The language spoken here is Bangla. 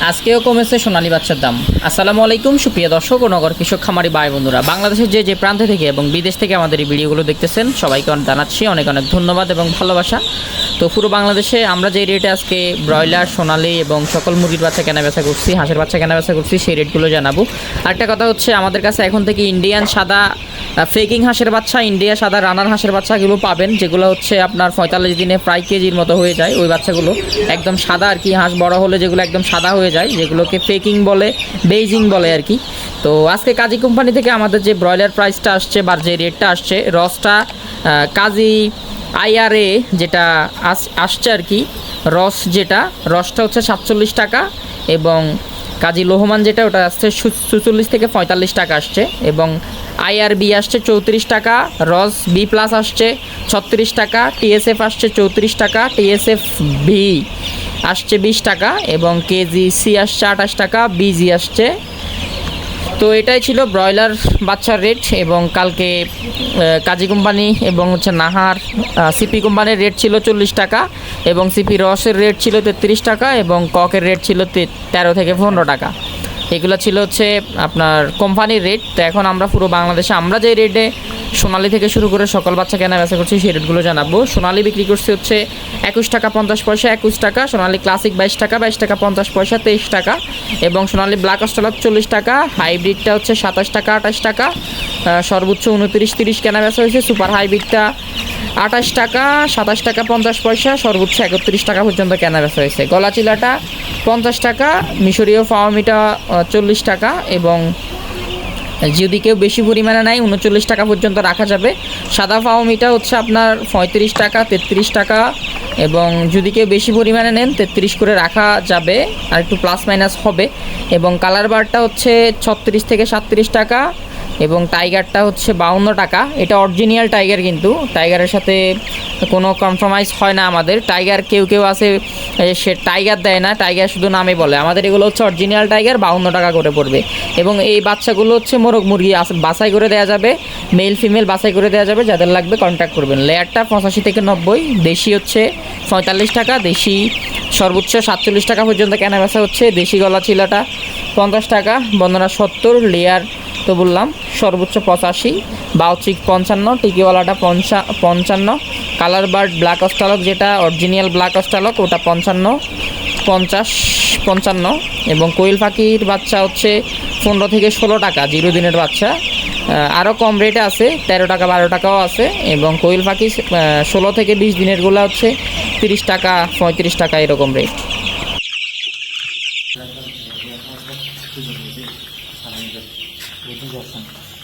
আজকেও কমেছে সোনালী বাচ্চার দাম। আসসালামু আলাইকুম, সুপ্রিয় দর্শক ও নগর কৃষক খামারি ভাই বন্ধুরা। বাংলাদেশের যে যে প্রান্ত থেকে এবং বিদেশ থেকে আমাদের এই ভিডিওগুলো দেখতেছেন, সবাইকে অনেক জানাচ্ছি, অনেক অনেক ধন্যবাদ এবং ভালোবাসা। তো পুরো বাংলাদেশে আমরা যে রেটে আজকে ব্রয়লার, সোনালি এবং সকল মুরগির বাচ্চা কেনা বেচা করছি, হাঁসের বাচ্চা কেনা বেচা করছি, সেই রেটগুলো জানাব। আরেকটা কথা হচ্ছে, আমাদের কাছে এখন থেকে ইন্ডিয়ান সাদা ফেকিং হাঁসের বাচ্চা, ইন্ডিয়া সাদা রানার হাঁসের বাচ্চাগুলো পাবেন, যেগুলো হচ্ছে আপনার পঁয়তাল্লিশ দিনে প্রায় কেজির মতো হয়ে যায় ওই বাচ্চাগুলো। একদম সাদা আর কি, হাঁস বড় হলে যেগুলো একদম সাদা হয়ে যায়, যেগুলোকে ফেকিং বলে, বেইজিং বলে আর কি। তো আজকে কাজী কোম্পানি থেকে আমাদের যে ব্রয়লার প্রাইসটা আসছে বা যে রেটটা আসছে, রসটা কাজী আইআরএ যেটা আস- আসছে আর কি, রস যেটা, রসটা হচ্ছে সাতচল্লিশ টাকা এবং কাজী লোহমান যেটা, ওটা আসছে সুচল্লিশ থেকে পঁয়তাল্লিশ টাকা আসছে এবং আইআরবি আসছে চৌত্রিশ টাকা রস বি প্লাস আসছে ছত্রিশ টাকা, টিএসএফ আসছে চৌত্রিশ টাকা, টিএসএফ ভি আসছে বিশ টাকা এবং কেজি সি আসছে আঠাশ টাকা, বিজি আসছে। তো এটাই ছিল ব্রয়লার বাচ্চার রেট এবং কালকে কাজী কোম্পানি এবং হচ্ছে নাহার সিপি কোম্পানির রেট ছিল চল্লিশ টাকা এবং সিপি রসের রেট ছিল তেত্রিশ টাকা এবং ককের রেট ছিল তেরো থেকে পনেরো টাকা। এগুলো ছিল হচ্ছে আপনার কোম্পানির রেট তো এখন আমরা পুরো বাংলাদেশে, আমরা যে রেটে সোনালি থেকে শুরু করে সকল বাচ্চা কেনা বেচা করছি, সেই রেটগুলো জানাব। সোনালি বিক্রি করছি হচ্ছে একুশ টাকা পঞ্চাশ পয়সা, একুশ টাকা। সোনালি ক্লাসিক বাইশ টাকা বাইশ টাকা পঞ্চাশ পয়সা, তেইশ টাকা। এবং সোনালি ব্ল্যাক অস্ট্রালক চল্লিশ টাকা হাইব্রিডটা হচ্ছে সাতাশ টাকা, আঠাশ টাকা। সর্বোচ্চ উনত্রিশ, তিরিশ কেনা বেচা হয়েছে সুপার হাইব্রিডটা আঠাশ টাকা, সাতাশ টাকা, পঞ্চাশ পয়সা, সর্বোচ্চ একত্রিশ টাকা পর্যন্ত কেনা বেচা হয়েছে। গলা চিলাটা পঞ্চাশ টাকা, মিশরীয় ফাওয়ামিটা চল্লিশ টাকা এবং যদি কেউ বেশি পরিমাণে নেয়, উনচল্লিশ টাকা পর্যন্ত রাখা যাবে। সাদা ফাওমিটা হচ্ছে আপনার পঁয়ত্রিশ টাকা, তেত্রিশ টাকা এবং যদি কেউ বেশি পরিমাণে নেন, তেত্রিশ করে রাখা যাবে, আর একটু প্লাস মাইনাস হবে এবং কালার বারটা হচ্ছে ছত্রিশ থেকে সাতত্রিশ টাকা। এবং টাইগারটা হচ্ছে বাউন্ন টাকা। এটা অরিজিনাল টাইগার কিন্তু। টাইগারের সাথে কোনো কম্প্রোমাইজ হয় না আমাদের। টাইগার কেউ কেউ আছে সে টাইগার দেয় না। টাইগার শুধু নামে বলে। আমাদের এগুলো হচ্ছে অরিজিনাল টাইগার, বাউন্ন টাকা করে পড়বে। এবং এই বাচ্চাগুলো হচ্ছে মোরগ মুরগি বাছাই করে দেওয়া যাবে। মেল ফিমেল বাছাই করে দেওয়া যাবে। যাদের লাগবে কন্ট্যাক্ট করবেন। লেয়ারটা পঁচাশি থেকে নব্বই। দেশি হচ্ছে পঁয়তাল্লিশ টাকা। দেশি সর্বোচ্চ সাতচল্লিশ টাকা পর্যন্ত কেনা বেচা হচ্ছে। দেশি গলা চিলাটা পঞ্চাশ টাকা। বন্দনা সত্তর। লেয়ার তো বললাম, সর্বোচ্চ পঁচাশি বাউচিক পঞ্চান্ন, টিকিওয়ালাটা পঞ্চা, পঞ্চান্ন কালার বার্ড ব্ল্যাক অস্টালক যেটা অরিজিনাল ব্ল্যাক অস্টালক ওটা পঞ্চান্ন, পঞ্চাশ, পঞ্চান্ন এবং কোয়েল পাখির বাচ্চা হচ্ছে পনেরো থেকে ষোলো টাকা, জিরো দিনের বাচ্চা। আরও কম রেটে আছে, তেরো টাকা, বারো টাকাও আছে এবং কোয়েল পাখি ষোলো থেকে বিশ দিনেরগুলো হচ্ছে তিরিশ টাকা, পঁয়ত্রিশ টাকা এরকম রেট 모든 것 같습니다.